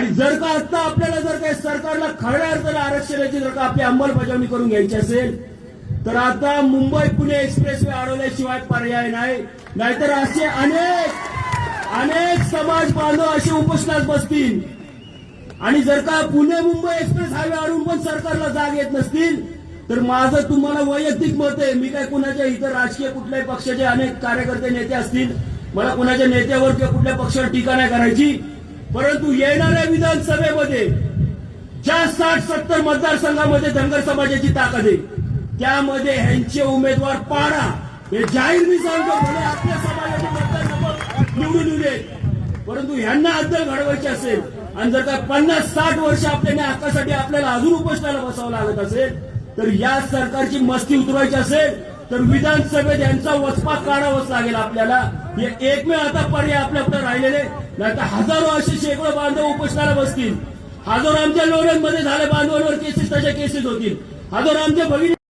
आणि जर का आता आपल्याला जर काही सरकारला खऱ्या अर्थाला आरक्षणाची जर का आपली अंमलबजावणी करून घ्यायची असेल तर आता मुंबई पुणे एक्सप्रेस वे अडवल्याशिवाय पर्याय नाही. नाहीतर असे अनेक अनेक समाज बांधव असे उपोषणात बसतील. आणि जर का पुणे मुंबई एक्सप्रेस हायवे अडून पण सरकारला जाग येत नसतील तर माझं तुम्हाला वैयक्तिक मत आहे. मी काय कुणाच्या इतर राजकीय कुठल्याही पक्षाचे अनेक कार्यकर्ते नेते असतील मला कुणाच्या नेत्यावर किंवा कुठल्या पक्षावर टीका नाही करायची. परंतु येणाऱ्या विधानसभेमध्ये ज्या साठ सत्तर मतदारसंघामध्ये धनगर समाजाची ताकद आहे त्यामध्ये ह्यांचे उमेदवार पाडा हे जाहीर मी सांगतो भले आपल्या समाजाचे मतदार निवडून येऊ देत परंतु ह्यांना अद्दल घडवायची असेल आणि जर का पन्नास साठ वर्ष आपल्या हक्कासाठी आपल्याला अजून उपोषणाला बसावं लागत असेल तर या सरकारची मस्ती उतरवायची असेल तर विधानसभेत यांचा वचपा काढावाच लागेल आपल्याला. हे एकमेव आता पर्याय आपल्याकडे राहिलेले. नाही तर हजारो असे शेकडो बांधव उपोषणाला बसतील. हजारो आमच्या लोण्यांमध्ये झाले बांधवांवर केसेस तशा केसेस होतील. हजारो आमच्या भगिनी